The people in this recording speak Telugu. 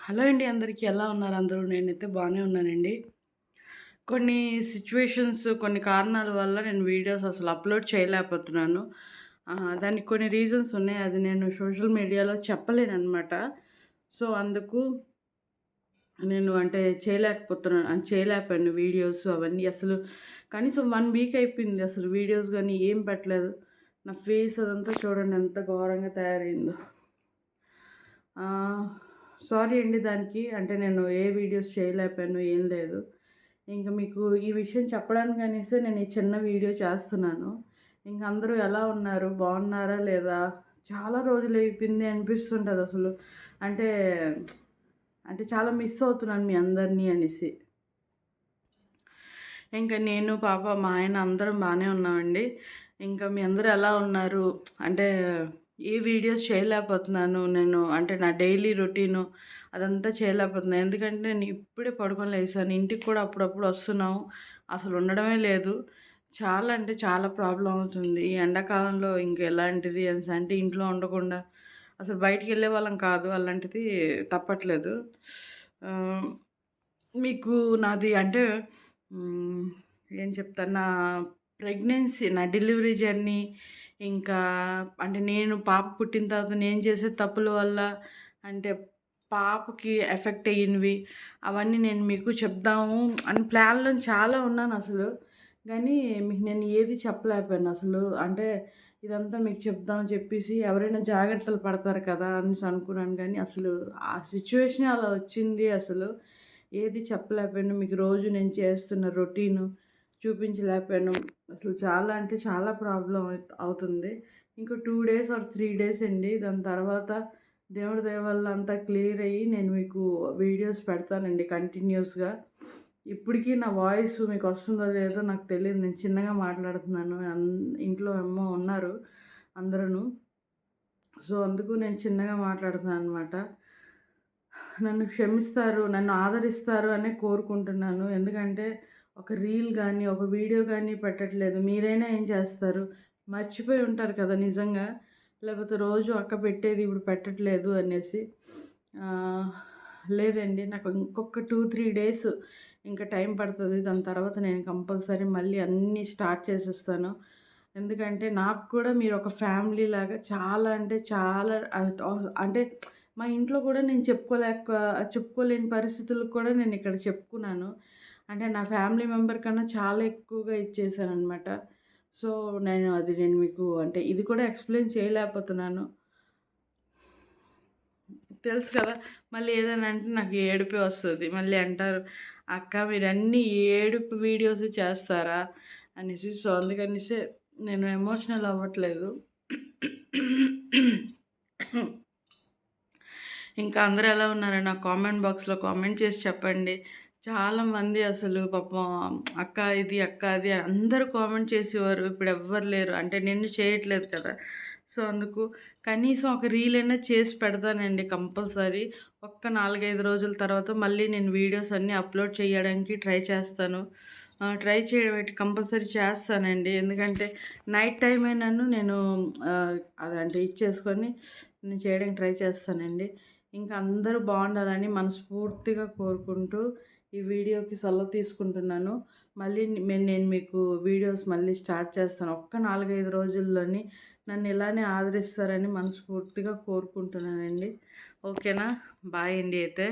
హలో అండి అందరికీ ఎలా ఉన్నారు అందరూ? నేనైతే బాగానే ఉన్నానండి. కొన్ని సిచ్యువేషన్స్ కొన్ని కారణాల వల్ల నేను వీడియోస్ అసలు అప్లోడ్ చేయలేకపోతున్నాను. దానికి కొన్ని రీజన్స్ ఉన్నాయి. అది నేను సోషల్ మీడియాలో చెప్పలేను అనమాట సో అందుకు నేను అంటే చేయలేకపోతున్నాను అని చేయలేకపోయాను వీడియోస్ అవన్నీ అసలు. కనీసం వన్ వీక్ అయిపోయింది అసలు వీడియోస్ కానీ ఏం పెట్టలేదు. నా ఫేస్ అదంతా చూడండి ఎంత ఘోరంగా తయారైందో. సారీ అండి దానికి. అంటే నేను ఏ వీడియోస్ చేయలేకపోయాను ఏం లేదు. ఇంకా మీకు ఈ విషయం చెప్పడానికి అనేసి నేను ఈ చిన్న వీడియో చేస్తున్నాను. ఇంక అందరూ ఎలా ఉన్నారు? బాగున్నారా లేదా? చాలా రోజులు అయిపోయింది అనిపిస్తుంటుంది అసలు. అంటే అంటే చాలా మిస్ అవుతున్నాను మీ అందరినీ అనేసి. ఇంకా నేను పాప మా ఆయన అందరం బాగానే ఉన్నామండి. ఇంకా మీ అందరూ ఎలా ఉన్నారు? అంటే ఏ వీడియోస్ చేయలేకపోతున్నాను నేను అంటే నా డైలీ రొటీను అదంతా చేయలేకపోతున్నాను. ఎందుకంటే నేను ఇప్పుడే పడుకొని లేచాను. ఇంటికి కూడా అప్పుడప్పుడు వస్తున్నాము అసలు ఉండడమే లేదు. చాలా అంటే చాలా ప్రాబ్లం అవుతుంది. ఈ ఎండాకాలంలో ఇంకెలాంటిది అనేసి అంటే ఇంట్లో ఉండకుండా అసలు బయటికి వెళ్ళే వాళ్ళం కాదు. అలాంటిది తప్పట్లేదు. మీకు నాది అంటే ఏం చెప్తాను నా ప్రెగ్నెన్సీ నా డెలివరీ జర్నీ ఇంకా అంటే నేను పాప పుట్టిన తర్వాత నేను చేసే తప్పుల వల్ల అంటే పాపకి ఎఫెక్ట్ అయ్యినవి అవన్నీ నేను మీకు చెప్దాము అని ప్లాన్లో చాలా ఉన్నాను అసలు. కానీ మీకు నేను ఏది చెప్పలేకపోయాను అసలు. అంటే ఇదంతా మీకు చెప్దామని చెప్పేసి ఎవరైనా జాగ్రత్తలు పడతారు కదా అని అనుకున్నాను. కానీ అసలు ఆ సిచ్యువేషన్ అలా వచ్చింది అసలు. ఏది చెప్పలేకపోయాను. మీకు రోజు నేను చేస్తున్న రొటీను చూపించలేకపోయాను. అసలు చాలా అంటే చాలా ప్రాబ్లం అవుతుంది. ఇంకో two days or three days అండి. దాని తర్వాత దేవుడి దయ వల్ల అంతా క్లియర్ అయ్యి నేను మీకు వీడియోస్ పెడతానండి కంటిన్యూస్గా. ఇప్పటికీ నా వాయిస్ మీకు వస్తుందో లేదో నాకు తెలియదు. నేను చిన్నగా మాట్లాడుతున్నాను. అన్- ఇంట్లో ఏమో ఉన్నారు అందరూ సో అందుకు నేను చిన్నగా మాట్లాడుతున్నాను అనమాట నన్ను క్షమిస్తారు నన్ను ఆదరిస్తారు అనే కోరుకుంటున్నాను. ఎందుకంటే ఒక రీల్ కానీ ఒక వీడియో కానీ పెట్టట్లేదు. మీరైనా ఏం చేస్తారు? మర్చిపోయి ఉంటారు కదా నిజంగా. లేకపోతే రోజు అక్క పెట్టేది ఇప్పుడు పెట్టట్లేదు అనేసి. లేదండి. నాకు ఇంకొక టూ త్రీ డేస్ ఇంకా టైం పడుతుంది. దాని తర్వాత నేను కంపల్సరీ మళ్ళీ అన్నీ స్టార్ట్ చేసేస్తాను. ఎందుకంటే నాకు కూడా మీరు ఒక ఫ్యామిలీ లాగా చాలా అంటే చాలా అంటే మా ఇంట్లో కూడా నేను చెప్పుకోలేక చెప్పుకోలేని పరిస్థితులు కూడా నేను ఇక్కడ చెప్పుకున్నాను. అంటే నా ఫ్యామిలీ మెంబర్ కన్నా చాలా ఎక్కువగా ఇచ్చేసాను అనమాట సో నేను అది నేను మీకు అంటే ఇది కూడా ఎక్స్ప్లెయిన్ చేయలేకపోతున్నాను. తెలుసు కదా మళ్ళీ ఏదైనా అంటే నాకు ఏడుపే వస్తుంది. మళ్ళీ అంటారు అక్క మీరు అన్ని ఏడుపు వీడియోస్ చేస్తారా? అనేసి. సో అందుకనేసి నేను ఎమోషనల్ అవ్వట్లేదు. ఇంకా అందరూ ఎలా ఉన్నారో నా కామెంట్ బాక్స్లో కామెంట్ చేసి చెప్పండి. చాలామంది అసలు పాపం అక్క ఇది అక్క అది అందరూ కామెంట్ చేసేవారు. ఇప్పుడు ఎవ్వరు లేరు. అంటే నిన్ను చేయట్లేదు కదా. సో అందుకు కనీసం ఒక రీల్ అయినా చేసి పెడతానండి కంపల్సరీ. ఒక్క నాలుగైదు రోజుల తర్వాత మళ్ళీ నేను వీడియోస్ అన్నీ అప్లోడ్ చేయడానికి ట్రై చేస్తాను. ట్రై చేయడం కంపల్సరీ చేస్తానండి. ఎందుకంటే నైట్ టైం అయినాను నేను అదంటే ఇచ్చేసుకొని నేను చేయడానికి ట్రై చేస్తానండి. ఇంకా అందరూ బాగుండాలని మనస్ఫూర్తిగా కోరుకుంటూ ఈ వీడియోకి సెలవు తీసుకుంటున్నాను. మళ్ళీ నేను మీకు వీడియోస్ మళ్ళీ స్టార్ట్ చేస్తాను. ఒక్క నాలుగైదు రోజుల్లోని నన్ను ఇలానే ఆదరిస్తారని మనస్ఫూర్తిగా కోరుకుంటున్నానండి. ఓకేనా? బాయ్ అండి అయితే.